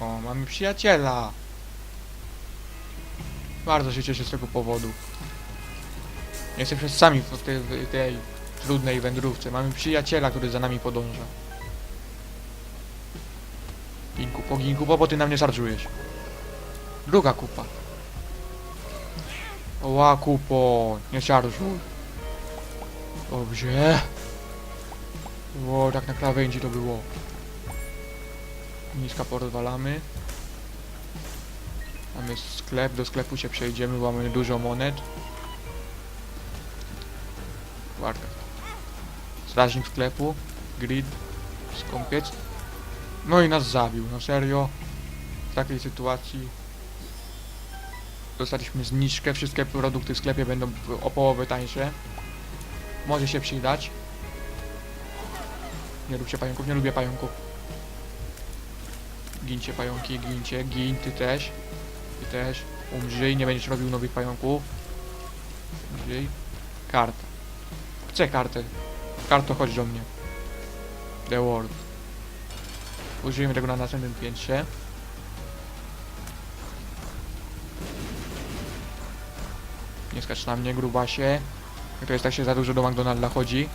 O, mamy przyjaciela. Bardzo się cieszę z tego powodu. Jesteśmy sami w tej, w tej trudnej wędrówce. Mamy przyjaciela, który za nami podąża. Ginku po ginku, bo ty na mnie szarżujesz. Druga kupa. Ła kupo, nie szarżuj. Dobrze. O, tak na krawędzi to było. Niska porozwalamy. Mamy sklep, do sklepu się przejdziemy, bo mamy dużo monet. Warto. Strażnik sklepu, grid, skąpiec. No i nas zabił, no serio. W takiej sytuacji dostaliśmy zniżkę, wszystkie produkty w sklepie będą o połowę tańsze. Może się przydać. Nie róbcie pająków, nie lubię pająków. Gincie pająki, gincie, gin, ty też. Ty też. Umrzyj, nie będziesz robił nowych pająków. Umrzyj. Karta. Chcę kartę. Karto, chodź do mnie. The World. Użyjemy tego na następnym piętrze. Nie skacz na mnie, grubasie. Jak to jest tak się za dużo do McDonalda chodzi.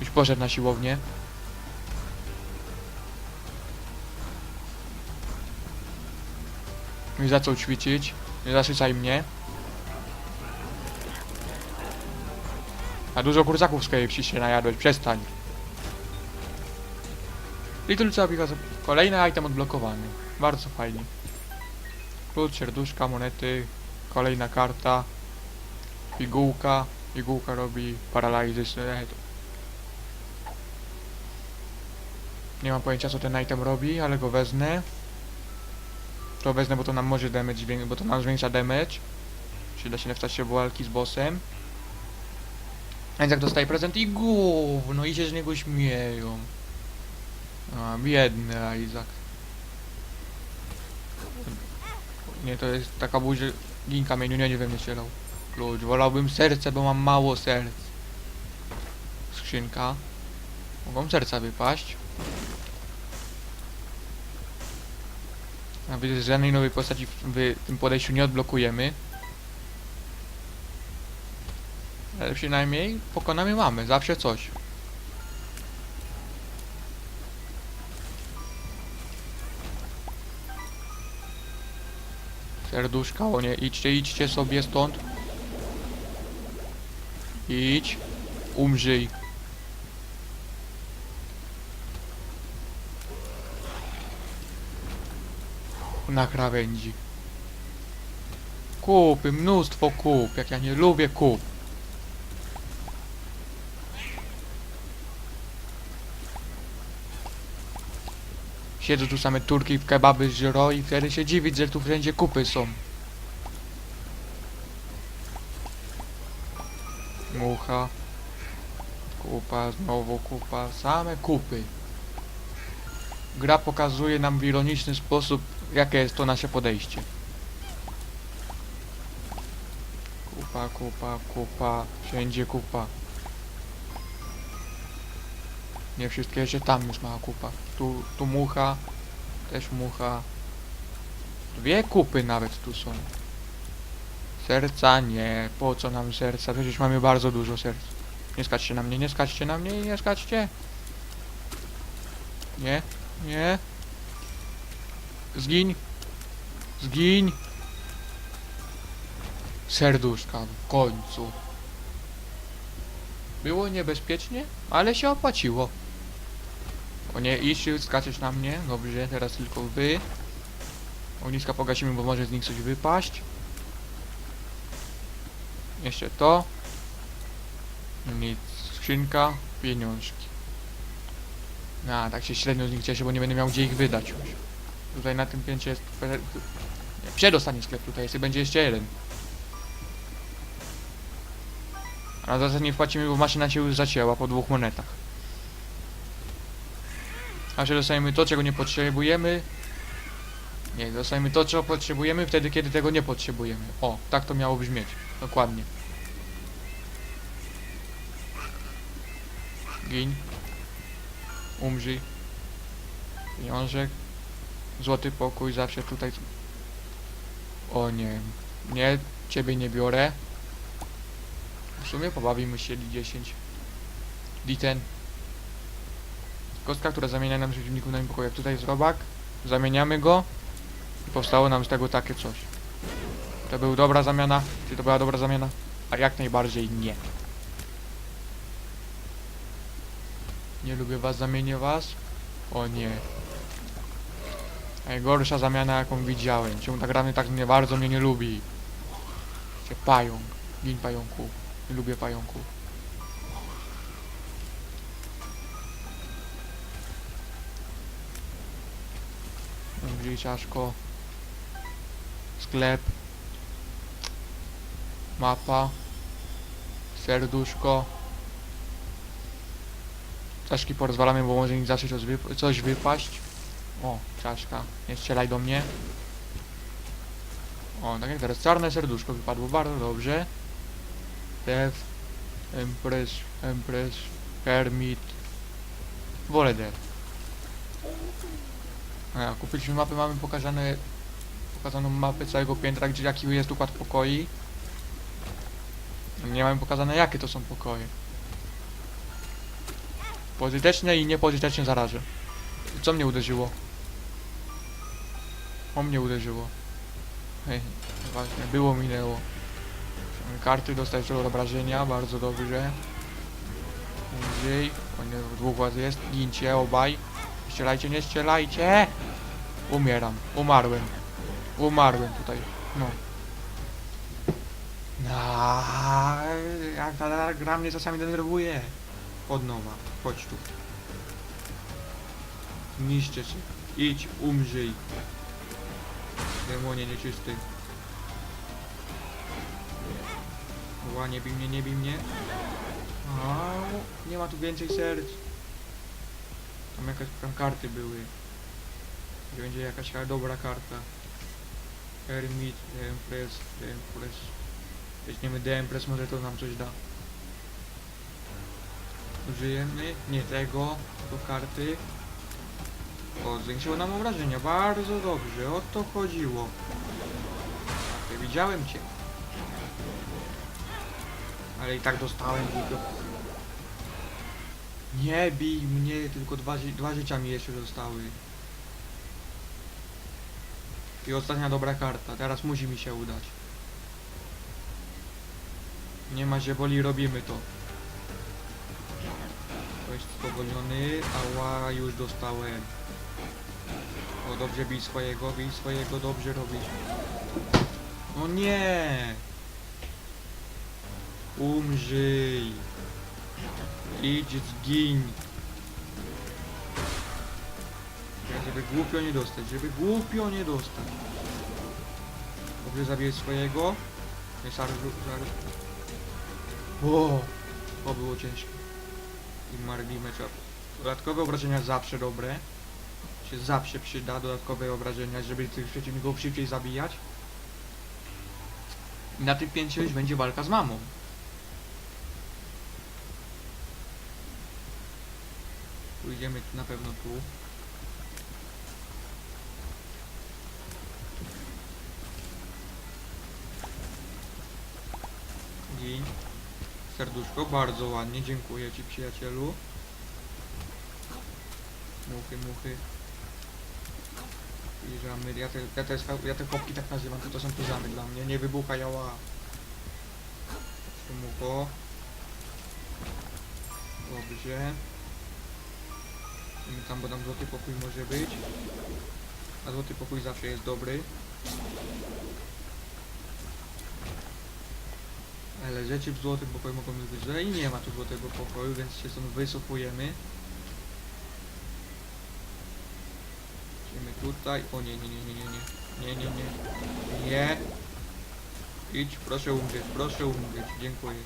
Już poszedł na siłownię. Już zaczął ćwiczyć. Nie zasycaj mnie. A dużo kurzaków z KFC się najadłeś, przestań. Little Chubby has kolejny item odblokowany. Bardzo fajnie. Klucz, serduszka, monety, kolejna karta, pigułka. Pigułka robi paralizes. e, Nie mam pojęcia co ten item robi, ale go wezmę. To wezmę, bo to nam może damage, bo to nam zwiększa damage. Przyda się w czasie walki z bossem. Więc jak dostaje prezent i gówno i się z niego śmieją. A, biedny Isaac. Nie, to jest taka buź... Gin kamieniu, nie, nie wiem, nie strzelał. Klucz, wolałbym serce, bo mam mało serc. Skrzynka. Mogą serca wypaść. A że żadnej nowej postaci w tym podejściu nie odblokujemy. Ale przynajmniej pokonamy mamy, zawsze coś. Serduszka, o nie, idźcie, idźcie sobie stąd. Idź. Umrzyj. Na krawędzi. Kupy, mnóstwo kup, jak ja nie lubię kup. Siedzą tu same turki w kebaby żro i wtedy się dziwić, że tu wszędzie kupy są. Mucha. Kupa, znowu kupa, same kupy. Gra pokazuje nam w ironiczny sposób, jakie jest to nasze podejście. Kupa, kupa, kupa, wszędzie kupa. Nie wszystkie jeszcze tam jest mała kupa. Tu, tu mucha, też mucha. Dwie kupy nawet tu są. Serca nie, po co nam serca? Przecież mamy bardzo dużo serc. Nie skaczcie na mnie, nie skaczcie na mnie, nie skaczcie. Nie, nie. Zgiń. Zgiń. Serduszka, w końcu. Było niebezpiecznie, ale się opłaciło. O nie, iść, skaczesz na mnie. Dobrze, teraz tylko wy. Ogniska pogasimy, bo może z nich coś wypaść. Jeszcze to. Nic. Skrzynka. Pieniążki. A, tak się średnio z nich cieszę, bo nie będę miał gdzie ich wydać już. Tutaj na tym pięcie jest... Przedostanie sklep tutaj jest i będzie jeszcze jeden. A za nie wpłacimy, bo maszyna się już zacięła po dwóch monetach. A że dostajemy to, czego nie potrzebujemy. Nie, dostajemy to, czego potrzebujemy wtedy, kiedy tego nie potrzebujemy. O, tak to miało brzmieć. Dokładnie. Gin. Umrzyj. Pieniążek. Złoty pokój zawsze tutaj. O nie. Nie, ciebie nie biorę. W sumie pobawimy się D10. D10. Kostka, która zamienia nam przeciwników na im pokoju. Jak tutaj jest robak, zamieniamy go i powstało nam z tego takie coś. To była dobra zamiana? Czy to była dobra zamiana? A jak najbardziej nie. Nie lubię was, zamienię was. O nie. Najgorsza zamiana jaką widziałem. Czemu tak rany tak nie bardzo mnie nie lubi? Cię pająk. Gin pająku. Nie lubię pająków. Gdzieśćko. Sklep. Mapa. Serduszko. Czaszki porozwalamy, bo może mi zawsze coś, coś wypaść. O, czaszka. Nie strzelaj do mnie. O, tak jak teraz czarne serduszko wypadło, bardzo dobrze. Def, Empress, Empress, Hermit. Wolę Def. A, kupiliśmy mapę, mamy pokazane, pokazaną mapę całego piętra, gdzie jaki jest układ pokoi. Nie mamy pokazane jakie to są pokoje. Pożyteczne i niepożyteczne zaraże. Co mnie uderzyło? O mnie uderzyło. Hej, właśnie, było minęło. Musimy Karty dostać do obrażenia, bardzo dobrze. Nie, dwóch was jest, gincie obaj. Strzelajcie, nie strzelajcie! Umieram, umarłem. Umarłem tutaj, no. No, jak ta gra mnie czasami denerwuje. Od nowa, chodź tu. Niszczę cię. Idź, umrzyj. Demonie nieczysty. Ła, nie bij mnie, nie bij mnie. Au, nie ma tu więcej serc. Tam jakaś tam karty były. Gdzie będzie jakaś dobra karta. Hermit, Empress, Empress. Weźmiemy The Empress, może to nam coś da. Użyjemy nie tego, tylko karty. O, zwiększyło nam obrażenia, bardzo dobrze, o to chodziło. Ja widziałem cię. Ale i tak dostałem tylko. Nie bij mnie, tylko dwa, dwa życia mi jeszcze zostały. I ostatnia dobra karta, teraz musi mi się udać. Nie ma się boli, robimy to. Ktoś spowolniony, ała, już dostałem. O, dobrze bij swojego, bij swojego, dobrze robisz. No nie! Umrzyj! Idź, zgiń! Żeby głupio nie dostać, żeby głupio nie dostać. Dobrze zabiję swojego. Nie sarżu, sarżu. O, to było ciężkie. I marli mecza. Dodatkowe obrażenia zawsze dobre. Się zawsze przyda dodatkowe obrażenia, żeby tych przeciwników szybciej zabijać. I na tym pięcie już będzie walka z mamą. Pójdziemy na pewno tu. Gin. Serduszko, bardzo ładnie, dziękuję Ci przyjacielu. Muchy, muchy. Piżamy, ja te, ja te, ja te kopki tak nazywam, to, to są piżamy dla mnie, nie wybucha jała. Mucho. Dobrze. Idziemy tam, bo tam złoty pokój może być. A złoty pokój zawsze jest dobry. Ale rzeczy w złotym pokoju mogą być i nie ma tu złotego pokoju, więc się stąd wycofujemy. Tutaj. O nie, nie, nie, nie, nie, nie. Nie, nie, nie. Idź, proszę umrzeć, proszę umrzeć. Dziękuję.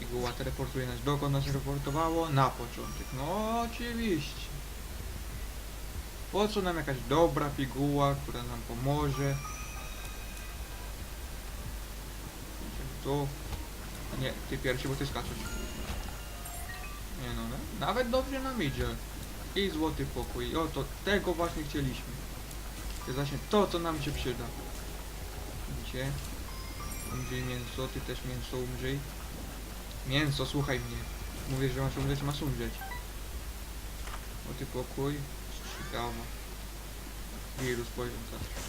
Iguła teleportuje nas. Dokąd nas reportowało? Na początek. No oczywiście. Po co nam jakaś dobra piguła, która nam pomoże? Tu. Nie, ty pierwszy, bo ty skaczesz. Nie no, no, nawet dobrze nam idzie. I złoty pokój. O, to tego właśnie chcieliśmy. To jest właśnie to, co nam się przyda. Gdzie? Umrzyj mięso, ty też mięso umrzyj. Mięso, słuchaj mnie. Mówię, że masz umrzeć, masz umrzeć. Złoty pokój. Strzygawa. Wirus poziom zawsze.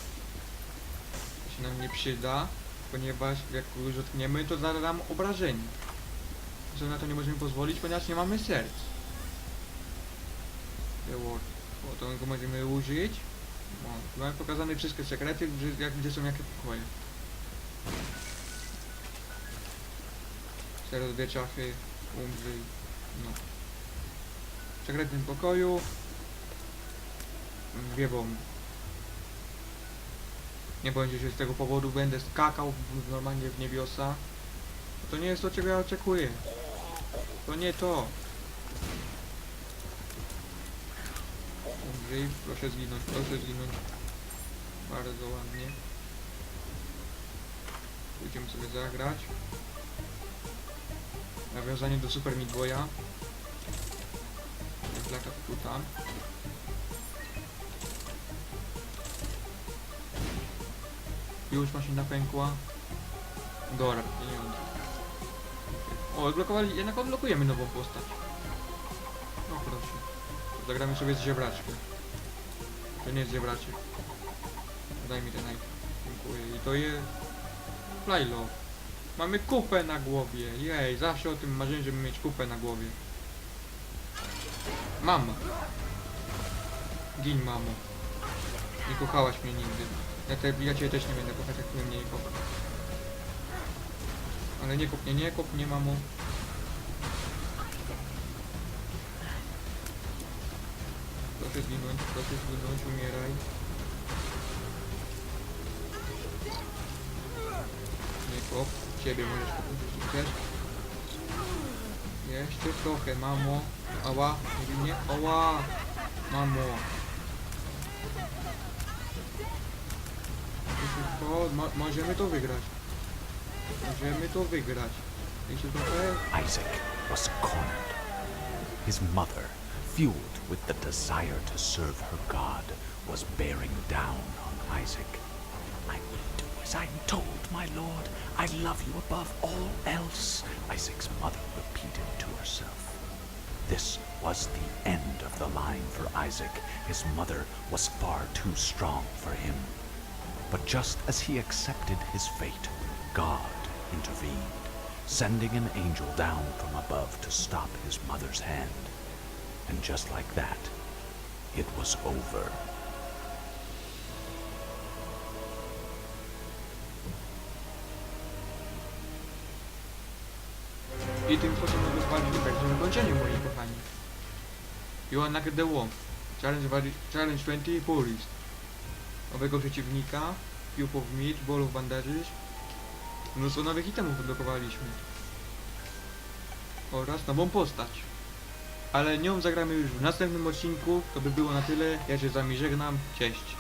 To się nam nie przyda, ponieważ jak już dotkniemy, to zadam obrażenie. Że na to nie możemy pozwolić, ponieważ nie mamy serc. Reward. O, to go możemy użyć. O, mamy pokazane wszystkie sekrety, gdzie, jak, gdzie są jakie pokoje. Teraz dwie czachy, umrzyj. No. W sekretnym pokoju. Dwie bomby. Nie bądźcie się z tego powodu, będę skakał normalnie w niebiosa. To nie jest to, czego ja oczekuję. To nie to. Proszę zginąć, proszę zginąć. Bardzo ładnie. Pójdziemy sobie zagrać. Nawiązanie do Super Meat Boya. Lata tu tam. Już maszyna pękła. Dobra, pieniądze. O, odblokowali, jednak odblokujemy nową postać. No proszę. Zagramy sobie z ziebraczkiem. To nie jest ziebraczek. Daj mi ten knife. Dziękuję. I to jest... Flylo. Mamy kupę na głowie. Jej, zawsze o tym marzyłem, żeby mieć kupę na głowie. Mama. Gin, mamo. Nie kochałaś mnie nigdy. Ja, te, ja cię też nie będę kochać, jak ty mnie nie kochasz. Ale nie kop mnie, nie kop mnie, mamo. Proszę zginąć, proszę zginąć, umieraj. Nie kop, ciebie możesz kopnąć, jeśli chcesz. Jeszcze trochę, mamo. Ała, nie, nie, ała, mamo. Szybko, mo możemy to wygrać. Możemy to wygrać. Jeszcze trochę. Isaac was cornered. His mother, fueled with the desire to serve her God, was bearing down on Isaac. I will do as I'm told, my lord. I love you above all else, Isaac's mother repeated to herself. This was the end of the line for Isaac. His mother was far too strong for him. But just as he accepted his fate, God intervened, sending an angel down from above to stop his mother's hand. And just like that, it was over. I tym sposobem rozwalimy będzie zakończenie, moi kochani. You are knocked the womb. Challenge, challenge 20 Purist. Nowego przeciwnika, Cube of Meat, Ball of Bandages. Mnóstwo nowych itemów odblokowaliśmy. Oraz nową postać. Ale nią zagramy już w następnym odcinku. To by było na tyle. Ja się z wami żegnam. Cześć.